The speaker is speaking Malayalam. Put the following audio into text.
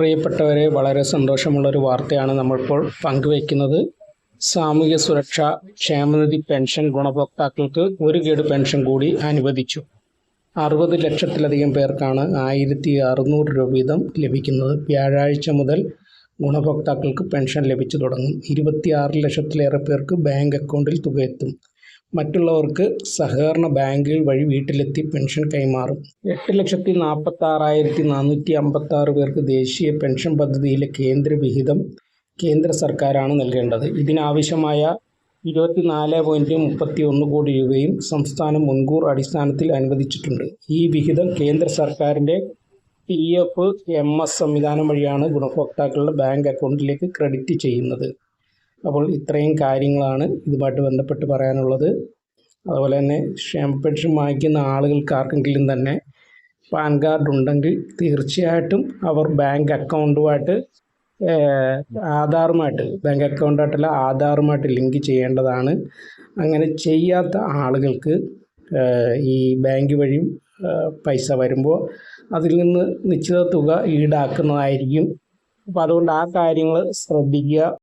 പ്രിയപ്പെട്ടവരെ വളരെ സന്തോഷമുള്ളൊരു വാർത്തയാണ് നമ്മളിപ്പോൾ പങ്കുവയ്ക്കുന്നത്. സാമൂഹ്യ സുരക്ഷ ക്ഷേമനിധി പെൻഷൻ ഗുണഭോക്താക്കൾക്ക് ഒരു ഗഡു പെൻഷൻ കൂടി അനുവദിച്ചു. അറുപത് ലക്ഷത്തിലധികം പേർക്കാണ് ആയിരത്തി അറുന്നൂറ് രൂപ വീതം ലഭിക്കുന്നത്. വ്യാഴാഴ്ച മുതൽ ഗുണഭോക്താക്കൾക്ക് പെൻഷൻ ലഭിച്ചു തുടങ്ങും. ഇരുപത്തിയാറ് ലക്ഷത്തിലേറെ പേർക്ക് ബാങ്ക് അക്കൗണ്ടിൽ തുക എത്തും. മറ്റുള്ളവർക്ക് സഹകരണ ബാങ്കുകൾ വഴി വീട്ടിലെത്തി പെൻഷൻ കൈമാറും. എട്ട് ലക്ഷത്തി നാൽപ്പത്തി ആറായിരത്തി നാനൂറ്റി അമ്പത്തി ആറ് പേർക്ക് ദേശീയ പെൻഷൻ പദ്ധതിയിലെ കേന്ദ്ര വിഹിതം കേന്ദ്ര സർക്കാരാണ് നൽകേണ്ടത്. ഇതിനാവശ്യമായ ഇരുപത്തിനാല് പോയിന്റ് മുപ്പത്തി ഒന്ന് കോടി രൂപയും സംസ്ഥാനം മുൻകൂർ അടിസ്ഥാനത്തിൽ അനുവദിച്ചിട്ടുണ്ട്. ഈ വിഹിതം കേന്ദ്ര സർക്കാരിന്റെ പി എഫ് എം എസ് സംവിധാനം വഴിയാണ് ഗുണഭോക്താക്കളുടെ ബാങ്ക് അക്കൗണ്ടിലേക്ക് ക്രെഡിറ്റ് ചെയ്യുന്നത്. അപ്പോൾ ഇത്രയും കാര്യങ്ങളാണ് ഇതുമായിട്ട് ബന്ധപ്പെട്ട് പറയാനുള്ളത്. അതുപോലെ തന്നെ ക്ഷേമ പെൻഷൻ വാങ്ങിക്കുന്ന ആളുകൾക്ക് ആർക്കെങ്കിലും തന്നെ പാൻ കാർഡ് ഉണ്ടെങ്കിൽ തീർച്ചയായിട്ടും അവർ ബാങ്ക് അക്കൗണ്ടുമായിട്ട് ആധാറുമായിട്ട് ബാങ്ക് അക്കൗണ്ടായിട്ടല്ല ആധാറുമായിട്ട് ലിങ്ക് ചെയ്യേണ്ടതാണ്. അങ്ങനെ ചെയ്യാത്ത ആളുകൾക്ക് ഈ ബാങ്ക് വഴി പൈസ വരുമ്പോൾ അതിൽ നിന്ന് നിശ്ചിത തുക ഈടാക്കുന്നതായിരിക്കും. അപ്പോൾ അതുകൊണ്ട് ആ കാര്യങ്ങൾ ശ്രദ്ധിക്കുക.